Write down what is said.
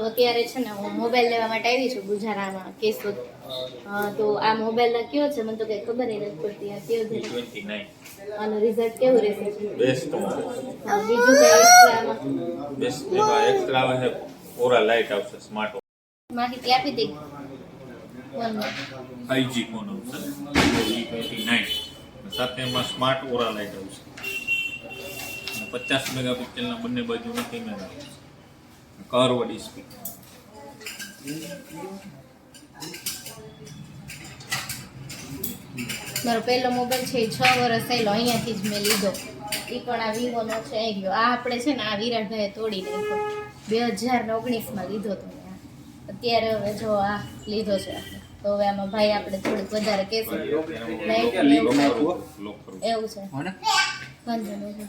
તો અત્યારે છે ને હું મોબાઈલ લેવા માટે આવી છું ગુજરાતમાં કેશોદ. તો આ મોબાઈલ કયો છે? મને તો કઈ ખબર નહીં નથી પડતી. આ કયો છે? આનું રિઝલ્ટ કેવું રહેશે? બેસ્ટ બીજું કઈ એક્સ્ટ્રામાં બેસ્ટ એમાં એક્સ્ટ્રા આવે છે. ઓરા લાઇટ આવશે સ્માર્ટ માહિતી આપી દે. ફાઈવજી ફોન આવશે. સાથે એમાં સ્માર્ટ ઓરા લાઇટ આવશે. પચાસ પચાસ મેગાપિક્સલના બંને બાજુના કેમેરા આવશે કર્વ ડિસ્પ્લે મારો પહેલો મોબાઈલ છે એ છ વર્ષ થયેલો અહીંયાથી જ મેં લીધો. એ પણ આ વિવોનો છે અહીં ગયો. આ આપણે છે ને આ વિરાટભાઈએ તોડી નાખ્યો. બે હજાર ઓગણીસમાં લીધો હતો અત્યારે હવે જો આ લીધો છે. તો હવે આમાં ભાઈ આપણે થોડીક વધારે કહેશું. એવું છે. વાંધો નહીં.